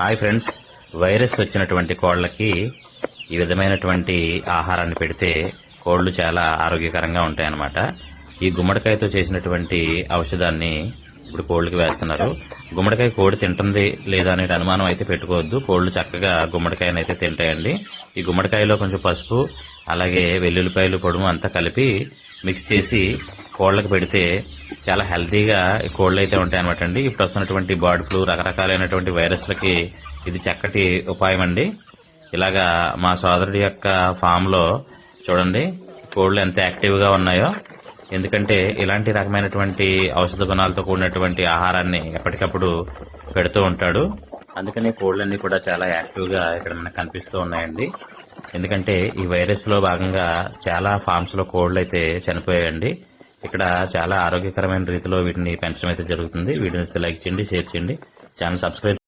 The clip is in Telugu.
Hi friends. వైరస్ వచ్చినటువంటి కోళ్ళకి ఈ విధమైనటువంటి ఆహారాన్ని పెడితే కోళ్ళు చాలా ఆరోగ్యకరంగా ఉంటాయన్నమాట. ఈ గుమ్మడికాయతో చేసినటువంటి ఔషధాన్ని ఇప్పుడు కోళ్ళకి వేస్తున్నారు. గుమ్మడికాయ కోడి తింటుంది లేదా అనే అనుమానం అయితే పెట్టుకోవద్దు. కోళ్ళు చక్కగా గుమ్మడికాయని అయితే తింటాయండి. ఈ గుమ్మడికాయలో కొంచెం పసుపు అలాగే వెల్లుల్లిపాయలు పొడుము అంతా కలిపి మిక్స్ చేసి కోళ్ళకి పెడితే చాలా హెల్తీగా కోళ్ళు అయితే ఉంటాయి అనమాట అండి. ఇప్పుడు వస్తున్నటువంటి బర్డ్ ఫ్లూ రకరకాలైనటువంటి వైరస్లకి ఇది చక్కటి ఉపాయం అండి. ఇలాగా మా సోదరుడి యొక్క ఫామ్లో చూడండి కోళ్ళు ఎంత యాక్టివ్గా ఉన్నాయో. ఎందుకంటే ఇలాంటి రకమైనటువంటి ఔషధ గుణాలతో కూడినటువంటి ఆహారాన్ని ఎప్పటికప్పుడు పెడుతూ ఉంటాడు. అందుకనే కోళ్ళన్నీ కూడా చాలా యాక్టివ్గా ఇక్కడ మనకు కనిపిస్తూ ఉన్నాయండి. ఎందుకంటే ఈ వైరస్లో భాగంగా చాలా ఫామ్స్లో కోళ్ళు అయితే చనిపోయాయండి. ఇక్కడ చాలా ఆరోగ్యకరమైన రీతిలో వీటిని పెంచడం అయితే జరుగుతుంది. వీడియోని లైక్ చేయండి షేర్ చేయండి. Channel subscribe